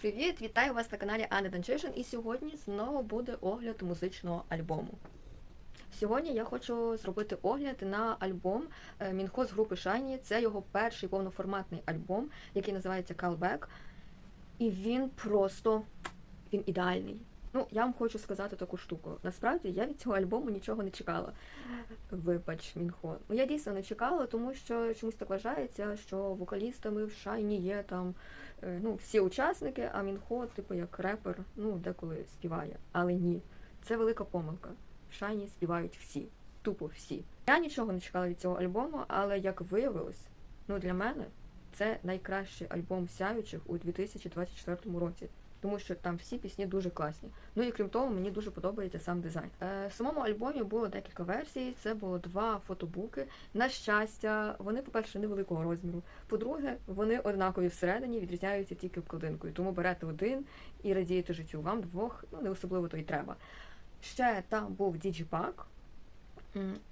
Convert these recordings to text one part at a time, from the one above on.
Привіт, вітаю вас на каналі Анна Данчишин і сьогодні знову буде огляд музичного альбому. Сьогодні я хочу зробити огляд на альбом Мінхоз групи Shiny. Це його перший повноформатний альбом, який називається Callback. І він просто він ідеальний. Ну, я вам хочу сказати таку штуку. Насправді я від цього альбому нічого не чекала. Вибач, Мінхо. Ну я дійсно не чекала, тому що чомусь так вважається, що вокалістами в Shiny є там е, ну, всі учасники, а Мінхо, типу, як репер, ну, деколи співає. Але ні, це велика помилка. В Шайні співають всі, тупо всі. Я нічого не чекала від цього альбому, але як виявилось, ну для мене це найкращий альбом сяючих у 2024 році. Тому що там всі пісні дуже класні. Ну і крім того, мені дуже подобається сам дизайн. Е, в самому альбомі було декілька версій. Це було два фотобуки. На щастя, вони, по-перше, невеликого розміру. По-друге, вони однакові всередині, відрізняються тільки обкладинкою. Тому берете один і радієте життю. Вам двох ну не особливо то й треба. Ще там був Діджіпак,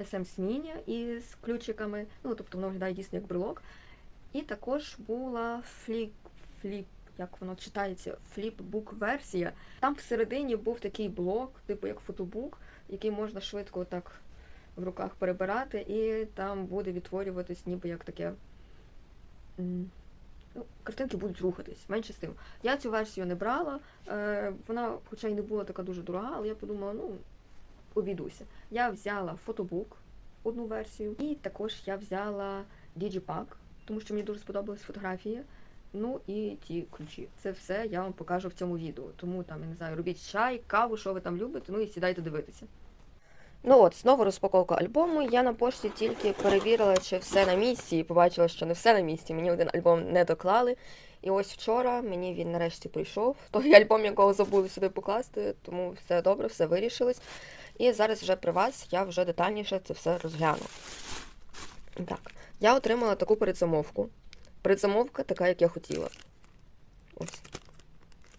SM Сміня із ключиками. Ну тобто воно виглядає дійсно як брелок. І також була фліп, фліп, як воно читається, фліпбук версія. Там всередині був такий блок, типу як фотобук, який можна швидко так в руках перебирати, і там буде відтворюватись ніби як таке. Ну, картинки будуть рухатись, менше з тим. Я цю версію не брала. Е, вона, хоча й не була така дуже дорога, але я подумала, ну, обійдуся. Я взяла фотобук, одну версію, і також я взяла Digipack, тому що мені дуже сподобались фотографії. Ну і ті ключі. Це все я вам покажу в цьому відео. Тому там, я не знаю, робіть чай, каву, що ви там любите, ну і сідайте дивитися. Ну от, знову розпаковка альбому. Я на пошті тільки перевірила, чи все на місці, і побачила, що не все на місці. Мені один альбом не доклали. І ось вчора мені він нарешті прийшов. Той альбом, якого забули сюди покласти, тому все добре, все вирішилось. І зараз вже при вас я вже детальніше це все розгляну. Так, я отримала таку передзамовку. Передзамовка така, як я хотіла. Ось.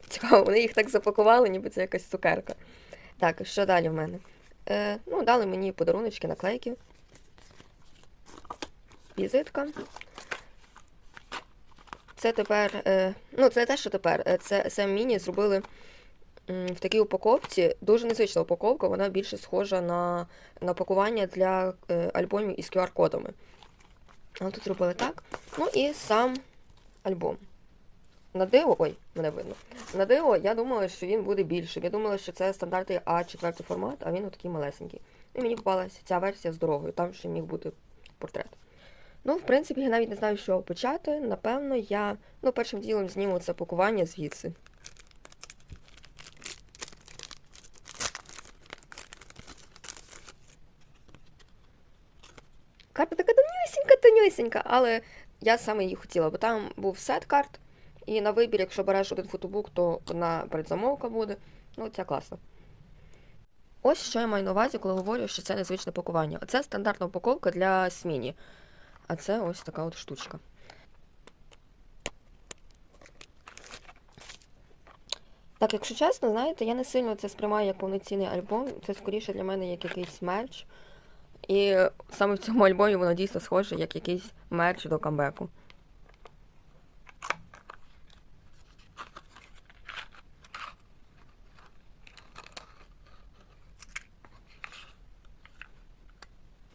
Цікаво, вони їх так запакували, ніби це якась цукерка. Так, що далі в мене? Е, ну, дали мені подаруночки, наклейки. Візитка. Це тепер. Е, ну, це не те, що тепер. е, Це SM Mini зробили в такій упаковці. Дуже незвична упаковка, вона більше схожа на, на пакування для е, альбомів із QR-кодами. Але тут зробили так. Ну і сам альбом. На диво, ой, мене видно. На диво, я думала, що він буде більшим. Я думала, що це стандартний А4 формат, а він отакий малесенький. І мені попалася ця версія з дорогою, там ще міг бути портрет. Ну, в принципі, я навіть не знаю, чого почати. Напевно, я ну, першим ділом зніму це пакування звідси. Карта тонюсінька, але я саме її хотіла, бо там був сет карт, і на вибір, якщо береш один фотобук, то одна передзамовка буде. Ну, ця класна. Ось що я маю на увазі, коли говорю, що це незвичне пакування. Оце стандартна упаковка для сміні. А це ось така от штучка. Так, якщо чесно, знаєте, я не сильно це сприймаю як повноцінний альбом. Це скоріше для мене як якийсь мерч. І саме в цьому альбомі воно дійсно схоже як якийсь мерч до камбеку.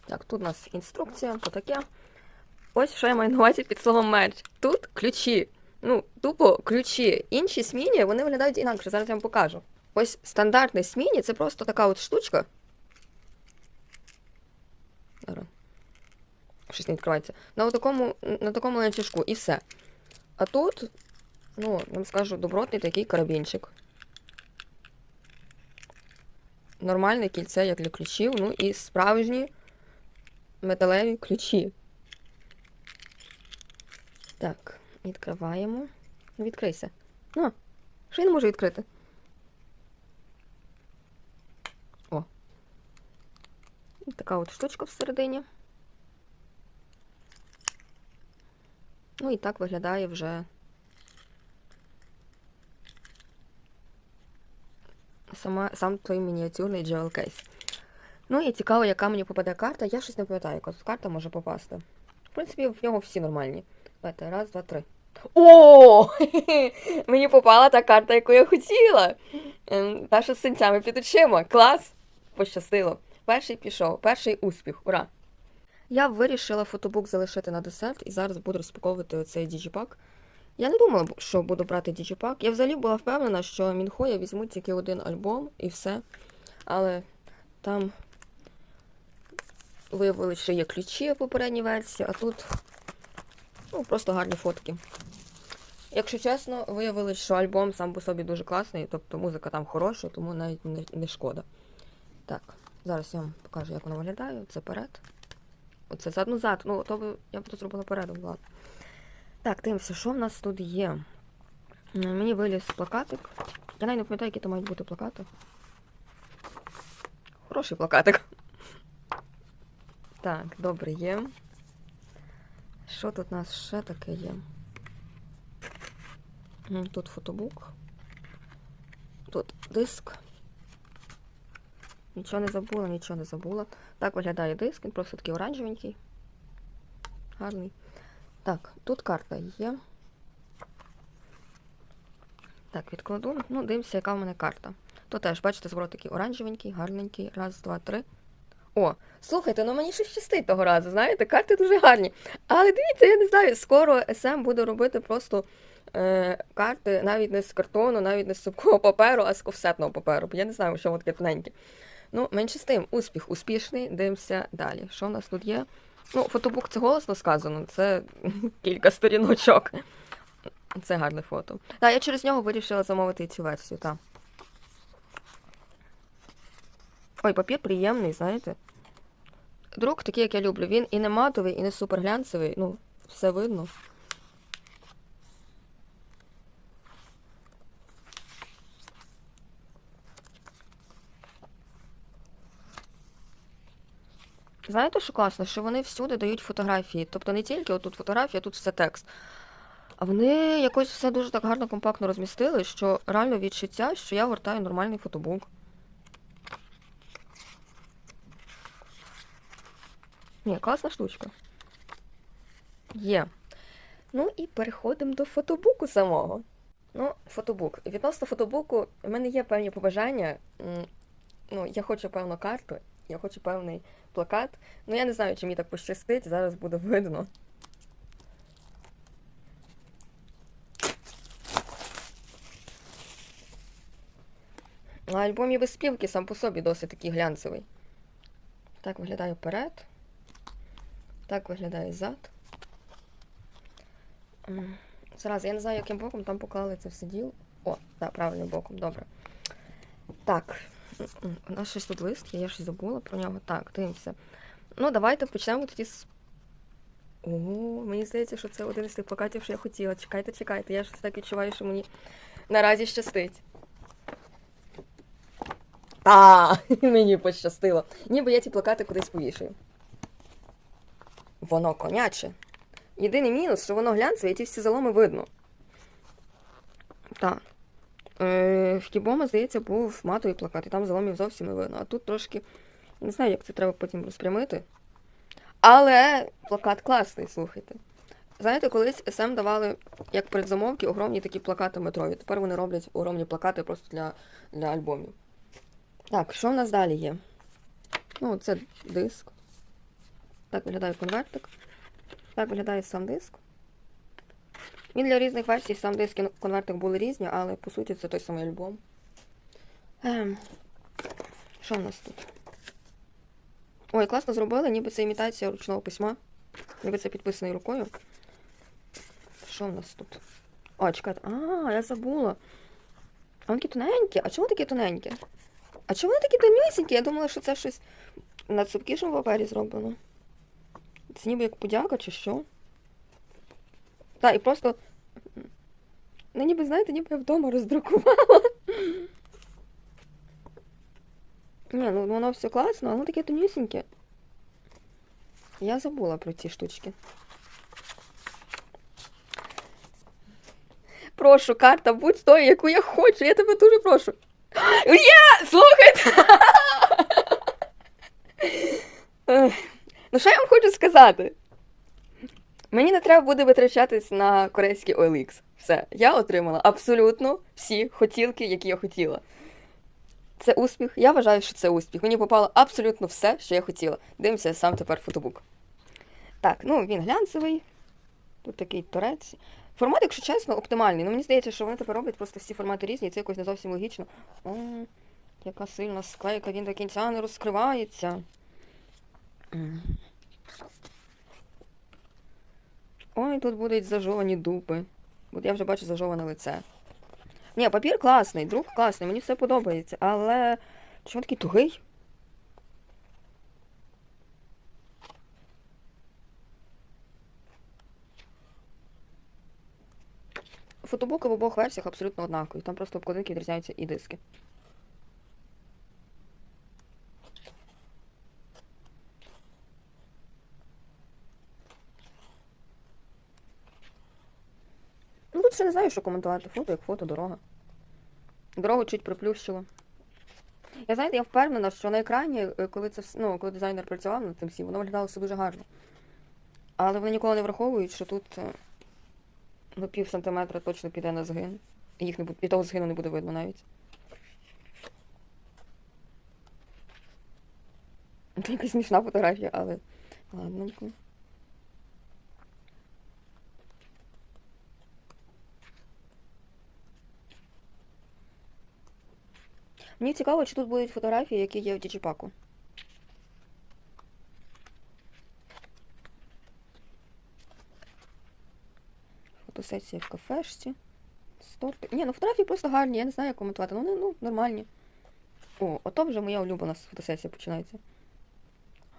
Так, тут у нас інструкція, то таке. Ось що я маю на увазі під словом мерч. Тут ключі. Ну, тупо ключі. Інші сміні, вони виглядають інакше. Зараз я вам покажу. Ось стандартний сміні це просто така от штучка. Зараз. Щось не відкривається. На такому, на такому ланцюжку і все. А тут, ну, вам скажу, добротний такий карабінчик. Нормальне кільце, як для ключів, ну і справжні металеві ключі. Так, відкриваємо. Ну, відкрийся. Ну, що я не можу відкрити? О. Така от штучка всередині. Ну і так виглядає вже сама, сам той мініатюрний джевел кейс. Ну і цікаво, яка мені попаде карта. Я щось не пам'ятаю, яка тут карта може попасти. В принципі, в нього всі нормальні. Давайте, раз, два, три. О! Мені попала та карта, яку я хотіла. Ем, Та, що з синцями під очима. Клас! Пощастило. Перший пішов, перший успіх. Ура! Я вирішила фотобук залишити на десерт і зараз буду розпаковувати оцей діджіпак. Я не думала, що буду брати діджіпак. Я взагалі була впевнена, що Мінхоя візьмуть тільки один альбом і все. Але там виявилось, що є ключі в попередній версії, а тут ну, просто гарні фотки. Якщо чесно, виявилось, що альбом сам по собі дуже класний, тобто музика там хороша, тому навіть не шкода. Так, зараз я вам покажу, як воно виглядає. Це перед. Оце зад, ну зад. Ну, то би я б тут зробила передом, ладно. Так, дивимося, що в нас тут є. Мені виліз плакатик. Я навіть не пам'ятаю, які там мають бути плакати. Хороший плакатик. Так, добре є. Що тут у нас ще таке є? Тут фотобук. Тут диск. Нічого не забула, нічого не забула. Так виглядає диск, він просто такий оранжевенький. Гарний. Так, тут карта є. Так, відкладу. Ну, дивимося, яка в мене карта. Тут теж, бачите, зворот такий оранжевенький, гарненький. Раз, два, три. О, слухайте, ну мені щось щастить того разу, знаєте, карти дуже гарні. Але дивіться, я не знаю, скоро SM буде робити просто е, карти навіть не з картону, навіть не з сухого паперу, а з ковсетного паперу. Бо я не знаю, що воно таке тоненьке. Ну, менше з тим, успіх успішний. Дивимося далі. Що в нас тут є? Ну, фотобук це голосно сказано, це кілька сторіночок. Це гарне фото. Так, я через нього вирішила замовити цю версію, так. Ой, папір приємний, знаєте. Друк такий, як я люблю. Він і не матовий, і не суперглянцевий. Ну, все видно. Знаєте, що класно? Що вони всюди дають фотографії. Тобто не тільки отут фотографія, тут все текст. А вони якось все дуже так гарно, компактно розмістили, що реально відчуття, що я гортаю нормальний фотобук. Ні, класна штучка. Є. Ну і переходимо до фотобуку самого. Ну, фотобук. Відносно фотобуку, в мене є певні побажання. Ну, я хочу певну карту, я хочу певний плакат. Ну, я не знаю, чи мені так пощастить, зараз буде видно. А альбом і без співки сам по собі досить такий глянцевий. Так виглядає вперед. Так виглядає зад. Зараз, я не знаю, яким боком там поклали це все діло. О, так, правильним боком, добре. Так. У нас щось тут лист, я щось забула про нього. Так, дивимося. Ну, давайте почнемо тоді з. О, мені здається, що це один із тих плакатів, що я хотіла. Чекайте, чекайте. Я щось так відчуваю, що мені наразі щастить. Та, мені пощастило. Ніби я ці плакати кудись повішаю. Воно коняче. Єдиний мінус, що воно глянцеве, і ті всі заломи видно. Так. Е, в Кібома, здається, був матовий плакат, і там заломів зовсім не видно. А тут трошки. Не знаю, як це треба потім розпрямити. Але плакат класний, слухайте. Знаєте, колись СМ давали як передзамовки огромні такі плакати метрові. Тепер вони роблять огромні плакати просто для, для альбомів. Так, що в нас далі є? Ну, це диск. Так виглядає конвертик. Так виглядає сам диск. Він для різних версій, сам диск і конвертик були різні, але по суті це той самий альбом. Ем, що в нас тут? Ой, класно зробили, ніби це імітація ручного письма. Ніби це підписаний рукою. Що в нас тут? О, чекайте. А, я забула. А вони такі тоненькі. А чому такі тоненькі? А чому вони такі тонюсінькі? Я думала, що це щось на цупкішому папері зроблено. Це ніби як подяка чи що. Так, і просто. Ну, ніби, знаєте, ніби я вдома роздрукувала. Ні, ну воно все класно, воно таке тонюсіньке. Я забула про ці штучки. Прошу, карта, будь тою, яку я хочу. Я тебе дуже прошу. Є! Слухайте! Ну, що я вам хочу сказати? Мені не треба буде витрачатись на корейський OLX. Все, я отримала абсолютно всі хотілки, які я хотіла. Це успіх. Я вважаю, що це успіх. Мені попало абсолютно все, що я хотіла. Дивимося сам тепер фотобук. Так, ну він глянцевий. Тут такий торець. Формат, якщо чесно, оптимальний. Ну мені здається, що вони тепер роблять просто всі формати різні, і це якось не зовсім логічно. О, яка сильна склейка, він до кінця не розкривається. Ой, тут будуть зажовані дупи. От я вже бачу зажоване лице. Ні, папір класний, друк класний, мені все подобається, але чому такий тугий? Фотобуки в обох версіях абсолютно однакові. Там просто обкладинки відрізняються і диски. Ще не знаю, що коментувати. Фото як фото, дорога. Дорогу чуть приплющило. Я знаєте, я впевнена, що на екрані, е, коли це ну, коли дизайнер працював над цим всім, воно виглядало все дуже гарно. Але вони ніколи не враховують, що тут е, ну, пів сантиметра точно піде на згин. Їх не буде, і того згину не буде видно навіть. Це якась смішна фотографія, але ладненько. Мені цікаво, чи тут будуть фотографії, які є в діджіпаку. Фотосесія в кафешці. З торти. Ні, ну фотографії просто гарні, я не знаю, як коментувати. Ну, вони, ну, нормальні. О, ото вже моя улюблена фотосесія починається.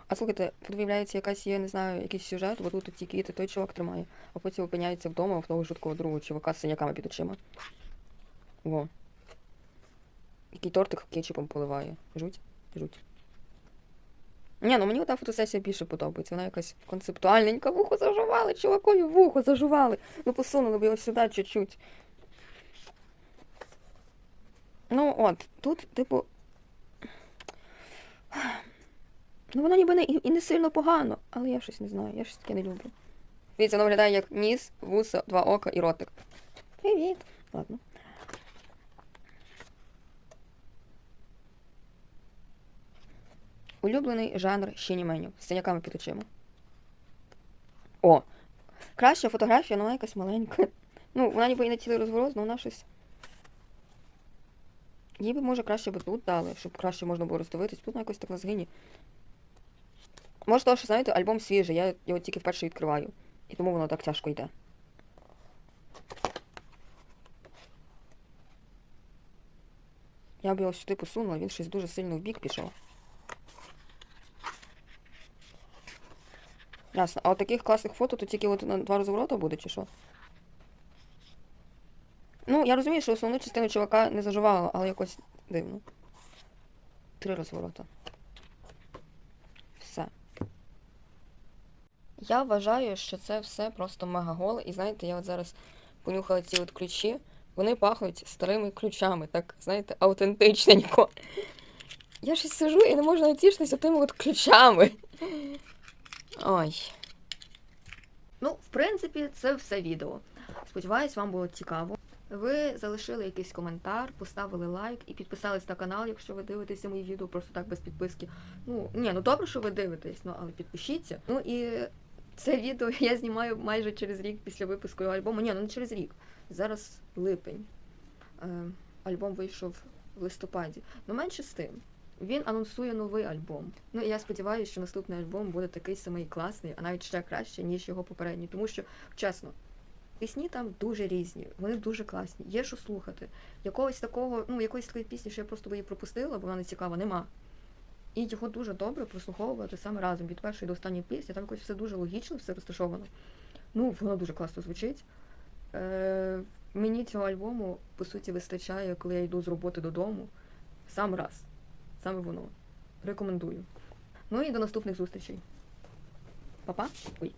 А слухайте, тут виявляється якась є, не знаю, якийсь сюжет, бо тут ті квіти той чувак тримає, а потім опиняється вдома в того жуткого другого чувака з синяками під очима. Во. Який тортик кетчупом поливає. Жуть? Жуть. Ні, ну мені та фотосесія більше подобається. Вона якась концептуальненька. Вухо зажували, чувакові вухо зажували. Ну посунули б його сюди чуть-чуть. Ну от, тут, типу. Ну воно ніби не, і не сильно погано, але я щось не знаю, я щось таке не люблю. Дивіться, воно виглядає як ніс, вуса, два ока і ротик. Привіт. Ладно. Улюблений жанр щеніменю з синяками під очима. О! Краща фотографія, але вона якась маленька. Ну, вона ніби і на цілий розворот, але вона щось. Їй би, може, краще би тут дали, щоб краще можна було роздивитись. Тут вона якось так на згині. Може, того, що, знаєте, альбом свіжий, я його тільки вперше відкриваю. І тому воно так тяжко йде. Я б його сюди посунула, він щось дуже сильно в бік пішов. Ясно. А от таких класних фото то тільки от на два розворота буде, чи що? Ну, я розумію, що основну частину чувака не заживало, але якось дивно. Три розворота. Все. Я вважаю, що це все просто мега-гол. І знаєте, я от зараз понюхала ці от ключі. Вони пахнуть старими ключами, так, знаєте, аутентичненько. Я щось сижу і не можу натішитися тими от ключами. Ой. Ну, в принципі, це все відео. Сподіваюсь, вам було цікаво. Ви залишили якийсь коментар, поставили лайк і підписались на канал, якщо ви дивитеся мої відео просто так без підписки. Ну, ні, ну добре, що ви дивитесь, ну але підпишіться. Ну і це відео я знімаю майже через рік після випуску альбому. Ні, ну не через рік. Зараз липень. Е, альбом вийшов в листопаді. Ну менше з тим. Він анонсує новий альбом. Ну і я сподіваюся, що наступний альбом буде такий самий класний, а навіть ще краще, ніж його попередній. Тому що, чесно, пісні там дуже різні, вони дуже класні. Є що слухати. Якогось такого, ну, якоїсь такої пісні, що я просто би її пропустила, бо вона не цікава, нема. І його дуже добре прослуховувати саме разом від першої до останньої пісні. Там якось все дуже логічно, все розташовано. Ну, воно дуже класно звучить. Е, мені цього альбому, по суті, вистачає, коли я йду з роботи додому. Сам раз. Саме воно. Рекомендую. Ну і до наступних зустрічей. Па-па. Ой.